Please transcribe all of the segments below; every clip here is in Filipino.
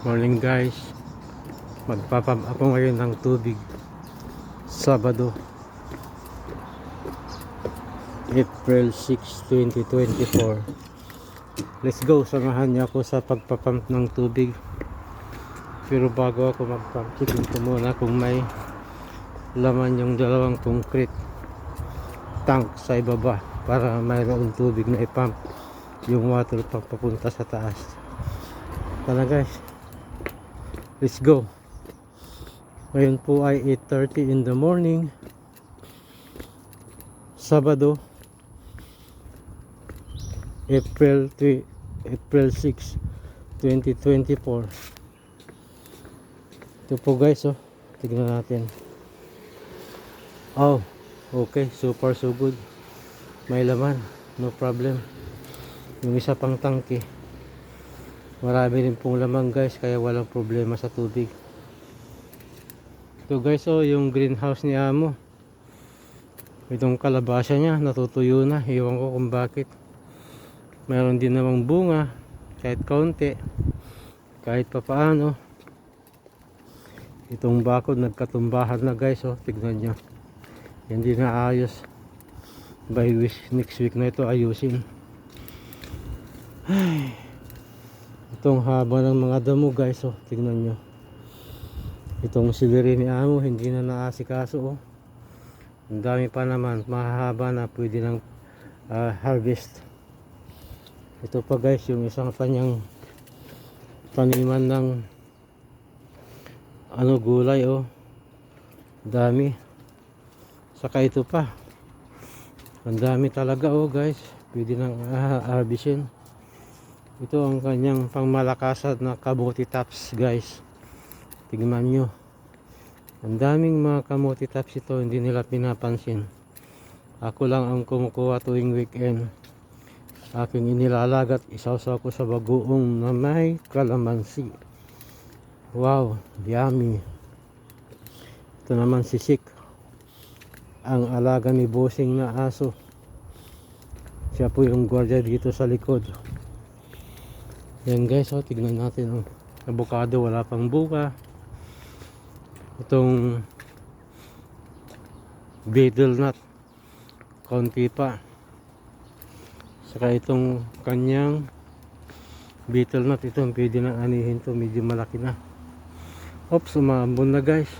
Morning guys. Magpapam ako ngayon ng tubig. Sabado. April 6, 2024. Let's go. Samahan niyo ako sa pagpapump ng tubig. Pero bago ako magpump, chicken ko muna kung may laman yung dalawang concrete tank sa ibaba para mayroong tubig na ipump yung water pump papunta sa taas. Tara guys. Let's go. Ngayon po ay 8.30 in the morning. Sabado. April 3, April 6, 2024. Ito po guys oh. Tignan natin. Oh, okay. So far so good. May laman. No problem. Yung isa pang tangke. Marami rin pong laman guys kaya walang problema sa tubig. Ito guys oh, yung greenhouse ni Amo. Itong kalabasa niya natutuyo na. Iwan ko kung bakit. Meron din namang bunga kahit kaunti. Kahit papaano. Itong bakod nagkatumbahan na guys oh, tignan nyo. Hindi na ayos. By wish next week na ito ayusin. Ay. Itong haba ng mga damo guys oh, tignan nyo. Itong siliri ni Amo hindi na naasikaso oh. Ang dami pa naman, mahaba na pwede ng ah, harvest. Ito pa guys yung isang kanyang taniman ng ano gulay oh. Dami. Saka ito pa. Ang dami talaga oh guys. Pwede nang ah, harvestin. Ito ang kanyang pangmalakasan na kabuti tops guys. Tingnan nyo. Ang daming mga kamuti tops ito hindi nila pinapansin. Ako lang ang kumukuha tuwing weekend. Aking inilalagat isawsaw ko sa bagoong na may kalamansi. Wow, yummy. Ito naman si Sik. Ang alaga ni Bossing na aso. Siya po yung gwardiya dito sa likod. Yan guys, oh, tignan natin. Oh. Avocado, wala pang buka. Itong betel nut. Konti pa. Saka itong kanyang betel nut. Ito, pwede nang anihin to. Medyo malaki na. Oops, umambon na guys.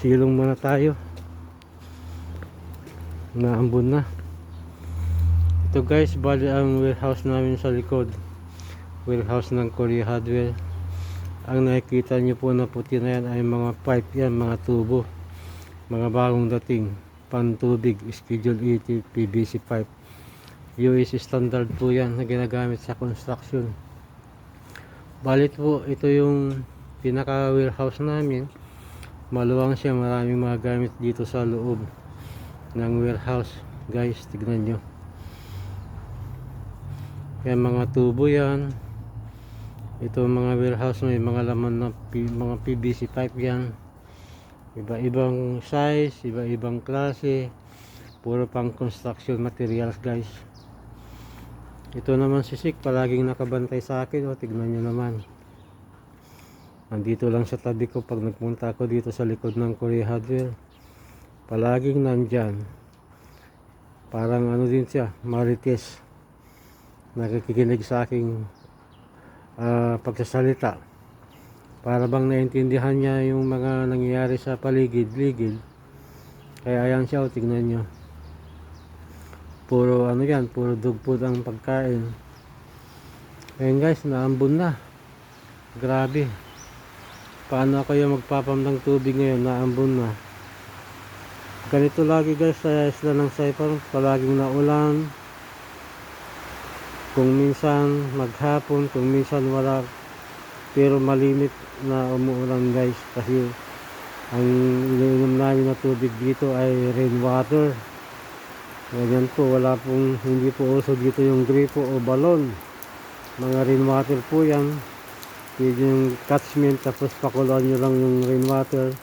Silong muna tayo. Naambon na. Ito guys, bali ang warehouse namin sa likod warehouse ng Korea Hardware. Ang nakikita nyo po na puti na yan ay mga pipe yan, mga tubo mga bagong dating pantubig, schedule 80 PVC pipe. US standard po yan na ginagamit sa construction. Balit po ito yung pinaka warehouse namin. Maluwang siya, maraming mga gamit dito sa loob ng warehouse. Guys, tignan nyo yan mga tubo yan ito mga warehouse may mga laman ng mga PVC pipe yan. Iba-ibang size iba-ibang klase. Puro pang construction materials guys. Ito naman si Sik palaging nakabantay sa akin. O tignan nyo naman. Nandito lang sa tabi ko pag nagpunta ako dito sa likod ng Korea Hardware. Palaging nandyan. Parang ano din siya marites. Nakikinig sa aking ah, pagsasalita. Para bang naintindihan niya yung mga nangyayari sa paligid-ligid. Kaya ayan siya o tignan nyo puro ano yan puro dugpod ang pagkain. Ayun guys naambon na. Grabe. Paano ako yung magpapam ng tubig ngayon? Naambon na. Ganito lagi guys sa isla ng Saipan palaging naulan kung minsan maghapon kung minsan wala pero malimit na umuulan guys kasi ang iniinom namin na tubig dito ay rainwater ganyan po wala pong hindi po uso dito yung gripo o balon. Mga rainwater po yan. Pwede yung catchment tapos pakulan nyo lang yung rainwater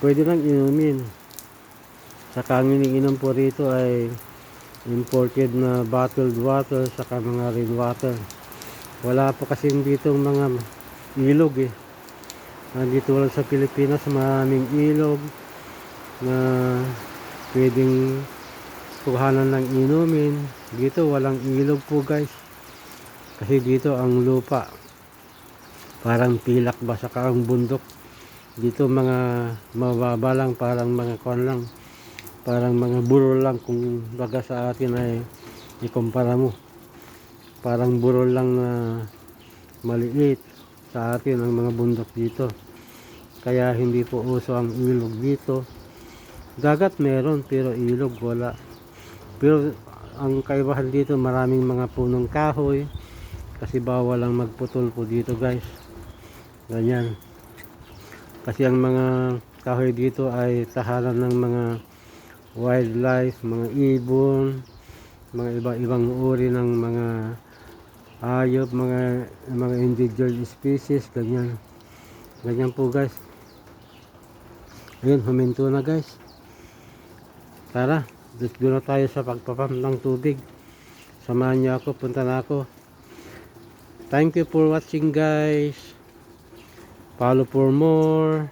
pwede lang inumin. Saka ang iniinom po rito ay imported na bottled water saka mga rainwater wala po kasi dito mga ilog eh. Nandito lang sa Pilipinas, maraming ilog na pwedeng kuhanan ng inumin. Dito walang ilog po guys. Kasi dito ang lupa parang pilak ba sa ang bundok. Dito mga mababa lang, parang mga kon lang. Parang mga burol lang kung baga sa atin ay ikumpara mo. Parang burol lang na maliit sa atin ang mga bundok dito. Kaya hindi po uso ang ilog dito. Dagat meron pero ilog wala. Pero ang kaibahan dito maraming mga punong kahoy kasi bawal lang magputol po dito guys. Ganyan. Kasi ang mga kahoy dito ay tahanan ng mga wildlife, mga ibon, mga iba-ibang uri ng mga hayop, mga mga endangered species, ganyan. Ganyan po guys. Ayun, huminto na guys. Tara, doon na tayo sa pagpapam ng tubig. Samahan niyo ako, punta na ako. Thank you for watching guys. Follow for more.